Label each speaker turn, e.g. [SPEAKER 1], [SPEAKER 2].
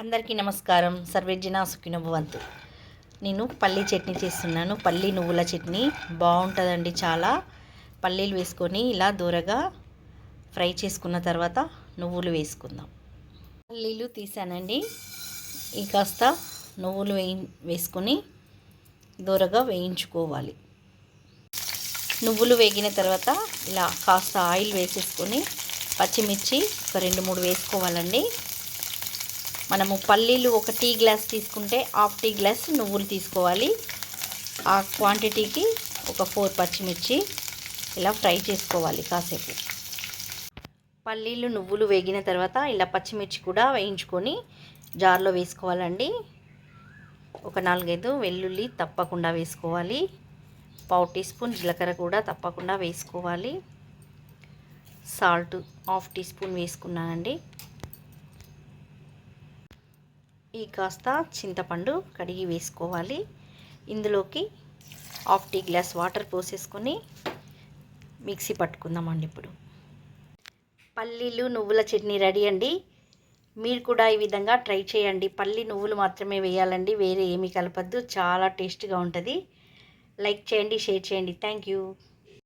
[SPEAKER 1] అందరికీ నమస్కారం. సర్వేజన సుఖినభవంతు నేను పల్లీ చట్నీ చేస్తున్నాను. పల్లీ నువ్వుల చట్నీ బాగుంటుందండి చాలా. పల్లీలు వేసుకొని ఇలా దూరగా ఫ్రై చేసుకున్న తర్వాత నువ్వులు వేసుకుందాం. పల్లీలు తీసానండి. ఈ కాస్త నువ్వులు వేయి వేసుకొని దూరగా వేయించుకోవాలి. నువ్వులు వేగిన తర్వాత ఇలా కాస్త ఆయిల్ వేసేసుకొని పచ్చిమిర్చి ఒక రెండు మూడు వేసుకోవాలండి. మనము పల్లీలు ఒక టీ గ్లాస్ తీసుకుంటే హాఫ్ టీ గ్లాస్ నువ్వులు తీసుకోవాలి. ఆ క్వాంటిటీకి ఒక ఫోర్ పచ్చిమిర్చి ఇలా ఫ్రై చేసుకోవాలి కాసేపు. పల్లీలు నువ్వులు వేగిన తర్వాత ఇలా పచ్చిమిర్చి కూడా వేయించుకొని జార్లో వేసుకోవాలండి. ఒక నాలుగైదు వెల్లుల్లి తప్పకుండా వేసుకోవాలి. పావు టీ స్పూన్ జీలకర్ర కూడా తప్పకుండా వేసుకోవాలి. సాల్ట్ హాఫ్ టీ స్పూన్ వేసుకున్నానండి. ఈ కాస్త చింతపండు కడిగి వేసుకోవాలి. ఇందులోకి హాఫ్ టీ గ్లాస్ వాటర్ పోసేసుకొని మిక్సీ పట్టుకుందామండి ఇప్పుడు. పల్లీలు నువ్వుల చట్నీ రెడీ అండి. మీరు కూడా ఈ విధంగా ట్రై చేయండి. పల్లి నువ్వులు మాత్రమే వేయాలండి. వేరే ఏమీ కలపద్దు. చాలా టేస్ట్గా ఉంటుంది. లైక్ చేయండి షేర్ చేయండి. Thank you.